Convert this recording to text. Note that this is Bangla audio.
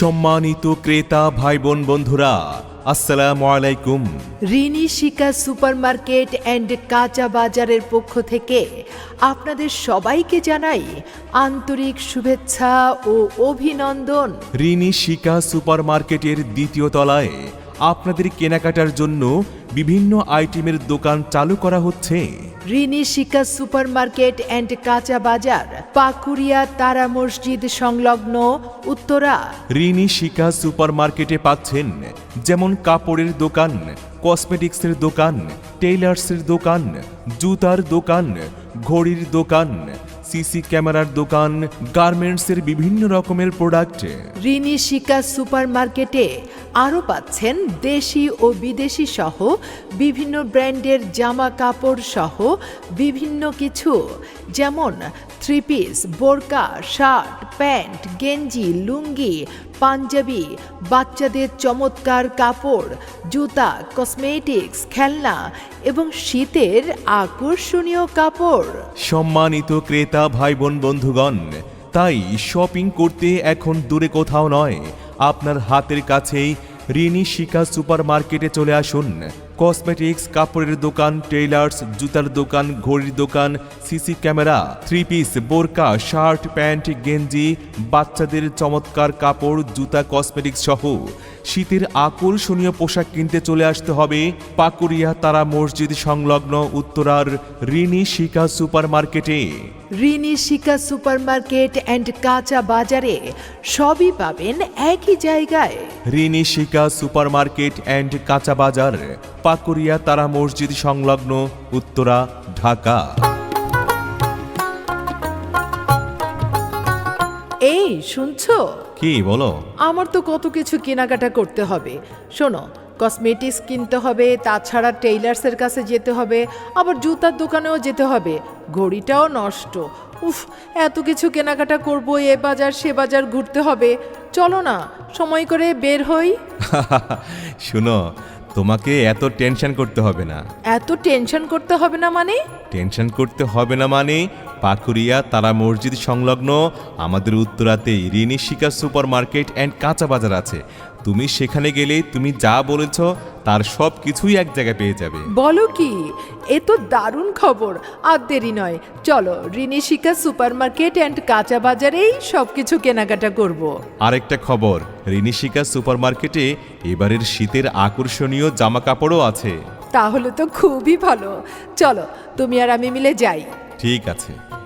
সম্মানিত ক্রেতা ভাই বোন বন্ধুরা আসসালামু আলাইকুম। রিনি শিকা সুপারমার্কেট অ্যান্ড কাঁচা বাজারের পক্ষ থেকে আপনাদের সবাইকে জানাই আন্তরিক শুভেচ্ছা ও অভিনন্দন। রিনি শিকা সুপারমার্কেটের দ্বিতীয় তলায় আপনাদের কেনাকাটার জন্য বিভিন্ন আইটেমের দোকান চালু করা হচ্ছে। রিনি সুপার মার্কেট অ্যান্ড কাঁচা বাজার পাকুরিয়া তারা মসজিদ সংলগ্ন উত্তরা। রিনি সুপার মার্কেটে পাচ্ছেন যেমন কাপড়ের দোকান, কসমেটিক্সের দোকান, টেইলার্সের দোকান, জুতার দোকান, ঘড়ির দোকান সিসি ক্যামেরার দোকান, গার্মেন্টসের বিভিন্ন রকমের প্রোডাক্ট রিনিশিকা সুপারমার্কেটে আরও পাচ্ছেন দেশি ও বিদেশি সহ বিভিন্ন ব্র্যান্ডের জামা কাপড় সহ বিভিন্ন কিছু, যেমন থ্রি পিস বোরকা, শার্ট, প্যান্ট, গেঞ্জি, লুঙ্গি পাঞ্জাবি, বাচ্চাদের চমৎকার কাপড়, জুতা কসমেটিক্স খেলনা এবং শীতের আকর্ষণীয় কাপড়। সম্মানিত ক্রেতা ভাই বোন বন্ধুগণ, তাই শপিং করতে এখন দূরে কোথাও নয়। আপনার হাতের কাছেই রিনি শিকা সুপার মার্কেটে চলে আসুন। কসমেটিক্স কাপড়ের দোকান টেইলার্স জুতার দোকান ঘড়ির দোকান সিসি ক্যামেরা থ্রি পিস বোরকা শার্ট প্যান্ট গেঞ্জি বাচ্চাদের চমৎকার কাপড় জুতা কসমেটিক্স সহ। শীতের আকর্ষণীয় পোশাক কিনতে চলে আসতে হবে পাকুরিয়া তারা মসজিদ সংলগ্ন উত্তরার রিনি শিকা সুপার মার্কেটে রিনি শিকা সুপারমার্কেট অ্যান্ড কাঁচা বাজারে সবই পাবেন একই জায়গায়। রিনি শিকা সুপার মার্কেট অ্যান্ড কাঁচা বাজার। পাকুরিয়া তারা মসজিদ সংলগ্ন উত্তরা ঢাকা। এই শুনছো? কি বলো। আমার তো কত কিছু কেনাকাটা করতে হবে। শোনো কসমেটিক্স কিনতে হবে তাছাড়া টেইলার্সের কাছে যেতে হবে আবার জুতার দোকানেও যেতে হবে। ঘড়িটাও নষ্ট। উফ এত কিছু কেনাকাটা করব এ বাজার সে বাজার ঘুরতে হবে। চলো না সময় করে বের হই। শুনো তোমাকে এত টেনশন করতে হবে না। এত টেনশন করতে হবে না মানে? টেনশন করতে হবে না মানে পাকুরিয়া তারা মসজিদ সংলগ্ন আমাদের উত্তরাতেই রিনি শিকা সুপার মার্কেট অ্যান্ড কাঁচা বাজার আছে। তুমি সেখানে গেলে তুমি যা বলেছ তার সব কিছুই এক জায়গায় পেয়ে যাবে। বলো কি? এ তো দারুণ খবর। আর দেরি নয়। চলো রিনিশিকা সুপারমার্কেট অ্যান্ড কাঁচা বাজারেই সব কিছু কেনাকাটা করব। আরেকটা খবর রিনিশিকা সুপার মার্কেটে এবারের শীতের আকর্ষণীয় জামা কাপড়ও আছে। তাহলে তো খুবই ভালো। চলো তুমি আর আমি মিলে যাই। ঠিক আছে।